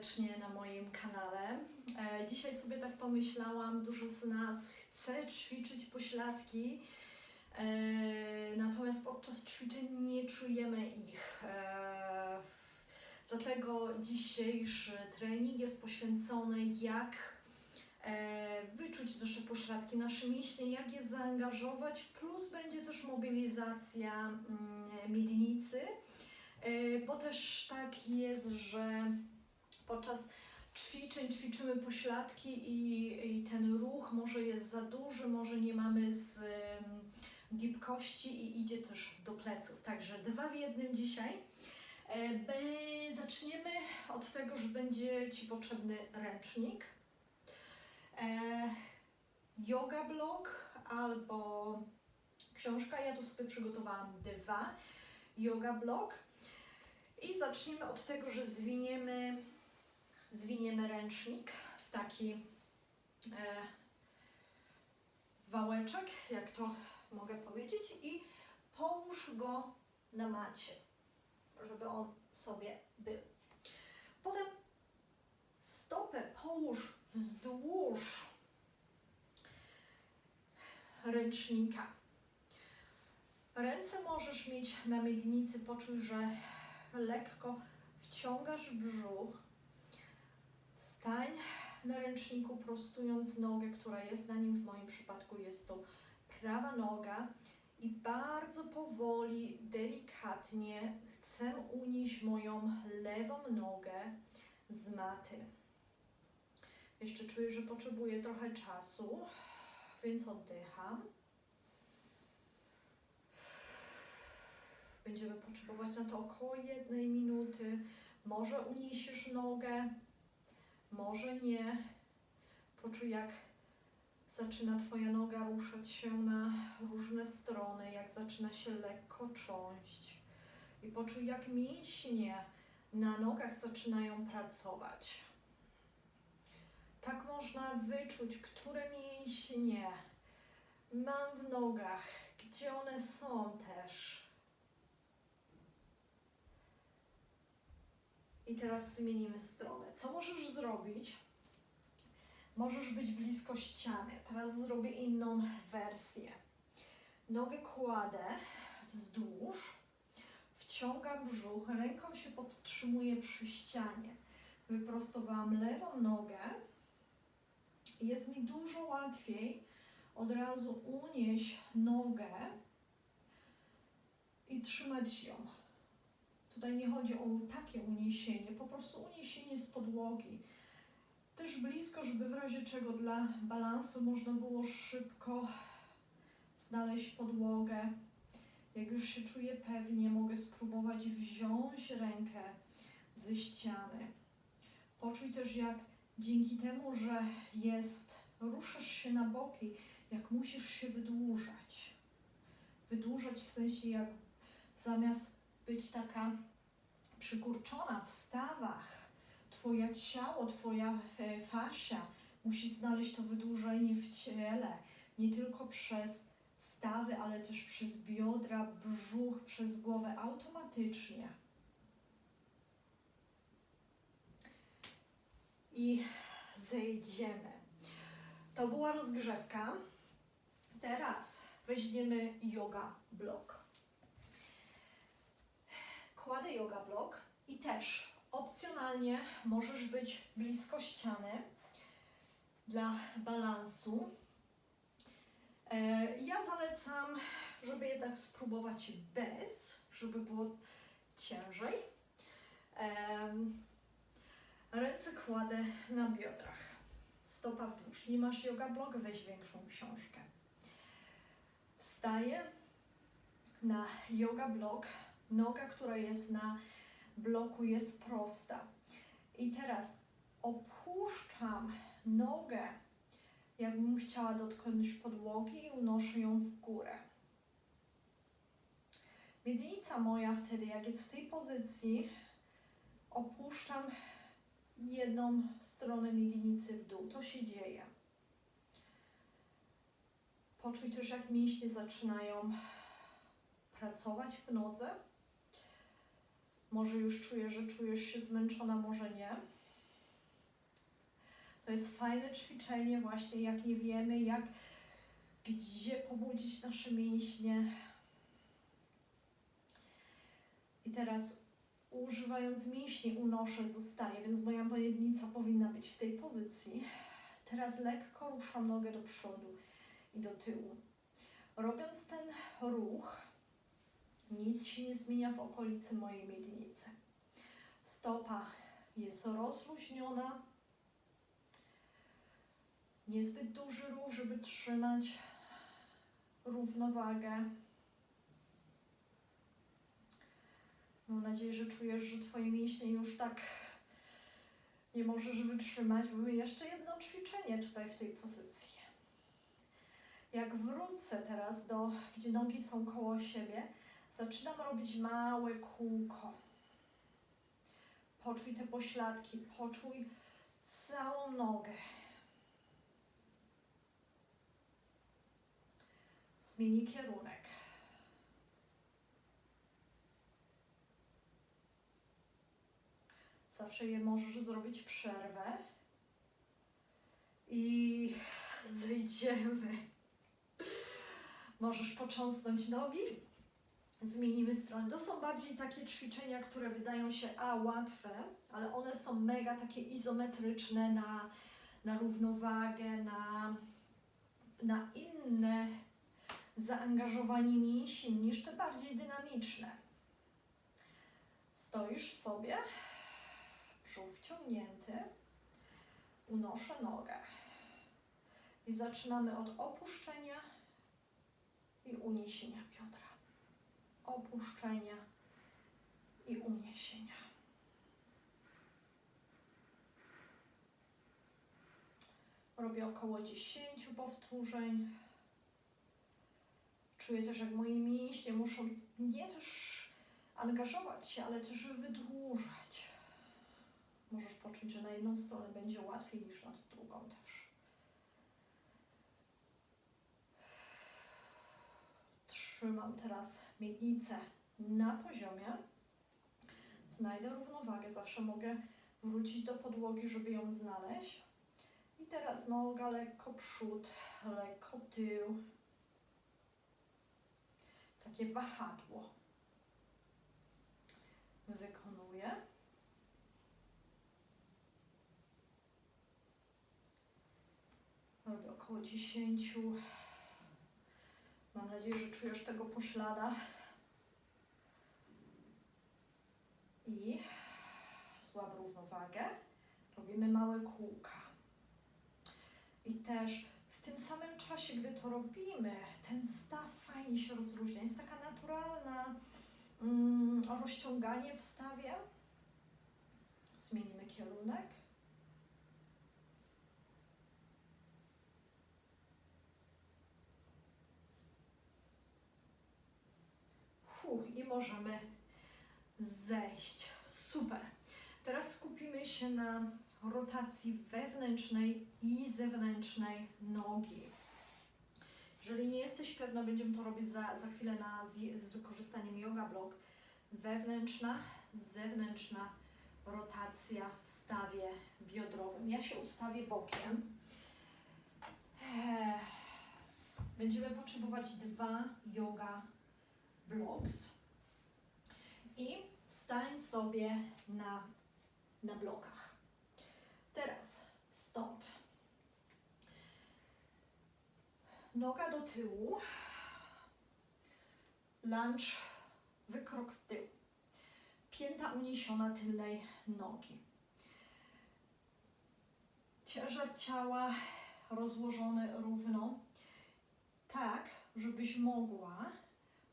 serdecznie na moim kanale. E, dzisiaj sobie tak pomyślałam, dużo z nas chce ćwiczyć pośladki, e, natomiast podczas ćwiczeń nie czujemy ich. E, dlatego dzisiejszy trening jest poświęcony jak wyczuć nasze pośladki, nasze mięśnie, jak je zaangażować, plus będzie też mobilizacja mm, miednicy. Bo też tak jest, że podczas ćwiczeń ćwiczymy pośladki i, i ten ruch może jest za duży, może nie mamy z gibkości i idzie też do pleców. Także dwa w jednym dzisiaj. E, Zaczniemy od tego, że będzie Ci potrzebny ręcznik, e, yoga blog albo książka. Ja tu sobie przygotowałam dwa. Yoga blog. I zaczniemy od tego, że zwiniemy, zwiniemy ręcznik w taki e, wałeczek, jak to mogę powiedzieć, i połóż go na macie, żeby on sobie był. Potem stopę połóż wzdłuż ręcznika. Ręce możesz mieć na miednicy, poczuj, że lekko wciągasz brzuch. Stań na ręczniku, prostując nogę, która jest na nim. W moim przypadku jest to prawa noga. I bardzo powoli, delikatnie chcę unieść moją lewą nogę z maty. Jeszcze czuję, że potrzebuję trochę czasu, więc oddycham. Będziemy potrzebować na to około jednej minuty. Może uniesiesz nogę, może nie. Poczuj, jak zaczyna Twoja noga ruszać się na różne strony, jak zaczyna się lekko trząść. I poczuj, jak mięśnie na nogach zaczynają pracować. Tak można wyczuć, które mięśnie mam w nogach, gdzie one są też. I teraz zmienimy stronę. Co możesz zrobić? Możesz być blisko ściany. Teraz zrobię inną wersję. Nogę kładę wzdłuż, wciągam brzuch, ręką się podtrzymuję przy ścianie. Wyprostowałam lewą nogę. i Jest mi dużo łatwiej od razu unieść nogę i trzymać ją. Tutaj nie chodzi o takie uniesienie, po prostu uniesienie z podłogi. Też blisko, żeby w razie czego dla balansu można było szybko znaleźć podłogę. Jak już się czuję pewnie, mogę spróbować wziąć rękę ze ściany. Poczuj też, jak dzięki temu, że jest, ruszasz się na boki, jak musisz się wydłużać. Wydłużać w sensie, jak zamiast być taka przykurczona w stawach, Twoje ciało, Twoja e, fasia musi znaleźć to wydłużenie w ciele, nie tylko przez stawy, ale też przez biodra, brzuch, przez głowę automatycznie. I zejdziemy. To była rozgrzewka. Teraz weźmiemy yoga block. Kładę yoga block i też opcjonalnie możesz być blisko ściany dla balansu. E, Ja zalecam, żeby jednak spróbować bez, żeby było ciężej. Ręce kładę na biodrach. Stopa wzdłuż. Nie masz yoga block, weź większą książkę. Staję na yoga block. Noga, która jest na bloku jest prosta. I teraz opuszczam nogę, jakbym chciała dotknąć podłogi i unoszę ją w górę. Miednica moja wtedy, jak jest w tej pozycji, opuszczam jedną stronę miednicy w dół. To się dzieje. Poczuj też, jak mięśnie zaczynają pracować w nodze. Może już czujesz, że czujesz się zmęczona, może nie. To jest fajne ćwiczenie właśnie, jak nie wiemy, jak, gdzie pobudzić nasze mięśnie. I teraz używając mięśni unoszę, zostaję, więc moja pojednica powinna być w tej pozycji. Teraz lekko ruszam nogę do przodu i do tyłu. Robiąc ten ruch, nic się nie zmienia w okolicy mojej miednicy. Stopa jest rozluźniona. Niezbyt duży ruch, żeby trzymać równowagę. Mam nadzieję, że czujesz, że Twoje mięśnie już tak nie możesz wytrzymać. Mamy jeszcze jedno ćwiczenie tutaj w tej pozycji. Jak wrócę teraz do, gdzie nogi są koło siebie, zaczynam robić małe kółko. Poczuj te pośladki, poczuj całą nogę. Zmieni kierunek. Zawsze je możesz zrobić przerwę i zejdziemy. Możesz począsnąć nogi, zmienimy stronę. To są bardziej takie ćwiczenia, które wydają się a łatwe, ale one są mega takie izometryczne na, na równowagę, na, na inne zaangażowanie mięśni niż te bardziej dynamiczne. Stoisz sobie, brzuch wciągnięty, unoszę nogę i zaczynamy od opuszczenia i uniesienia biodra. Opuszczenia i uniesienia. Robię około 10 powtórzeń. Czuję też, jak moje mięśnie muszą nie też angażować się, ale też wydłużać. Możesz poczuć, że na jedną stronę będzie łatwiej niż na drugą też. Trzymam teraz miednicę na poziomie. Znajdę równowagę. Zawsze mogę wrócić do podłogi, żeby ją znaleźć. I teraz noga lekko przód, lekko tył. Takie wahadło. Wykonuję. Robię około 10. Mam nadzieję, że czujesz tego poślada. I złap równowagę. Robimy małe kółka. I też w tym samym czasie, gdy to robimy, ten staw fajnie się rozluźnia. Jest taka naturalna mm, rozciąganie w stawie. Zmienimy kierunek. Fu, I możemy zejść. Super. Teraz skupimy się na rotacji wewnętrznej i zewnętrznej nogi. Jeżeli nie jesteś pewna, będziemy to robić za, za chwilę na, z, z wykorzystaniem yoga block. Wewnętrzna, zewnętrzna rotacja w stawie biodrowym. Ja się ustawię bokiem. Eee, Będziemy potrzebować dwa yoga blocks. Sobie na, na blokach. Teraz stąd. Noga do tyłu. Lunge, wykrok w tył. Pięta uniesiona tylnej nogi. Ciężar ciała rozłożony równo, tak, żebyś mogła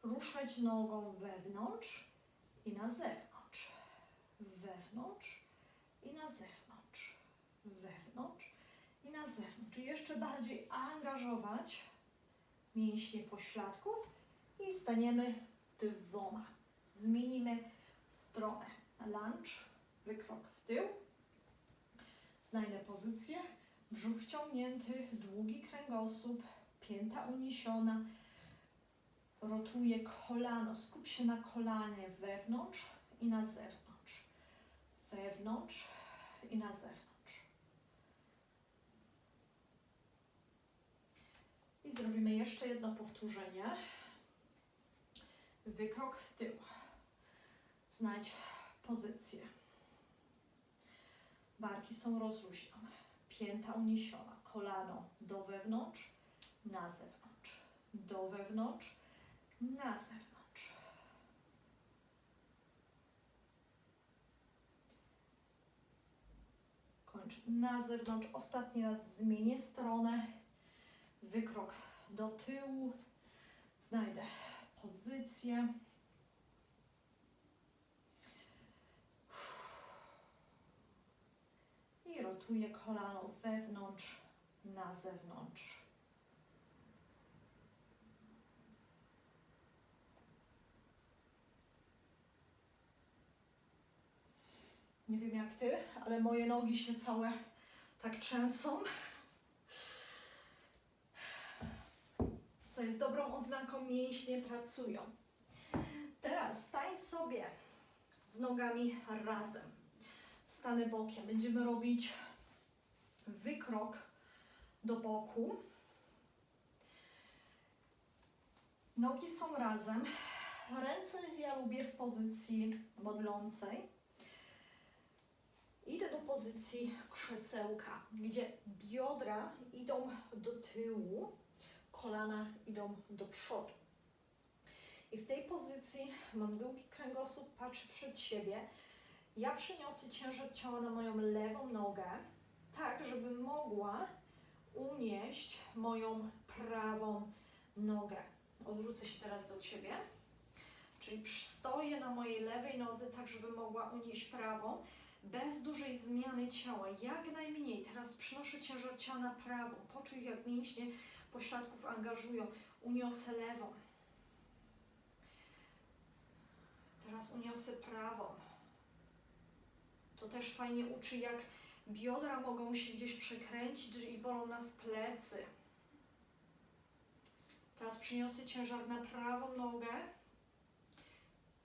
ruszać nogą wewnątrz i na zewnątrz. Wewnątrz i na zewnątrz. Wewnątrz i na zewnątrz. I jeszcze bardziej angażować mięśnie pośladków i staniemy dwoma. Zmienimy stronę. Lunge, wykrok w tył. Znajdę pozycję. Brzuch wciągnięty, długi kręgosłup, pięta uniesiona. Rotuję kolano. Skup się na kolanie wewnątrz i na zewnątrz wewnątrz i na zewnątrz. I zrobimy jeszcze jedno powtórzenie. Wykrok w tył. Znajdź pozycję. Barki są rozluźnione, pięta uniesiona, kolano do wewnątrz, na zewnątrz, do wewnątrz, na zewnątrz Na zewnątrz. Ostatni raz zmienię stronę. Wykrok do tyłu. Znajdę pozycję. I rotuję kolano wewnątrz, na zewnątrz. Nie wiem jak ty, ale moje nogi się całe tak trzęsą. Co jest dobrą oznaką, mięśnie pracują. Teraz stań sobie z nogami razem. Stanę bokiem. Będziemy robić wykrok do boku. Nogi są razem. Ręce ja lubię w pozycji modlącej. Pozycji krzesełka, gdzie biodra idą do tyłu, kolana idą do przodu. I w tej pozycji mam długi kręgosłup, patrzę przed siebie. Ja przeniosę ciężar ciała na moją lewą nogę, tak żebym mogła unieść moją prawą nogę. Odwrócę się teraz do Ciebie. Czyli stoję na mojej lewej nodze, tak żebym mogła unieść prawą, bez dużej zmiany ciała, jak najmniej. Teraz przynoszę ciężar ciała na prawą. Poczuj, jak mięśnie pośladków angażują. Uniosę lewą. Teraz uniosę prawą. To też fajnie uczy, jak biodra mogą się gdzieś przekręcić i bolą nas plecy. Teraz przyniosę ciężar na prawą nogę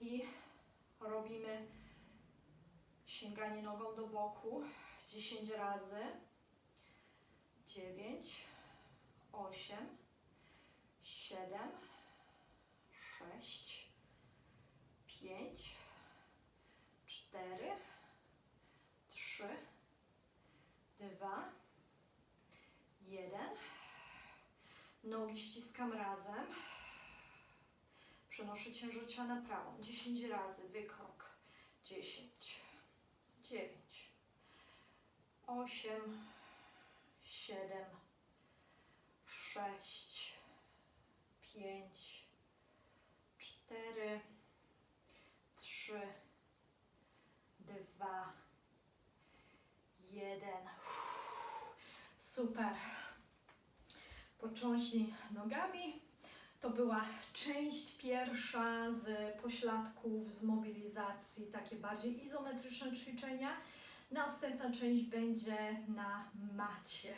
i robimy sięganie nogą do boku 10 razy. 9, 8, 7, 6, 5, 4, 3, 2, 1. Nogi ściskam razem. Przenoszę ciężar ciała na prawą. 10 razy. Wykrok. 10, 9, 8, 7, 6, 5, 4, 3, 2, 1. Super. Począśnij nogami. To była część pierwsza z pośladków, z mobilizacji, takie bardziej izometryczne ćwiczenia. Następna część będzie na macie.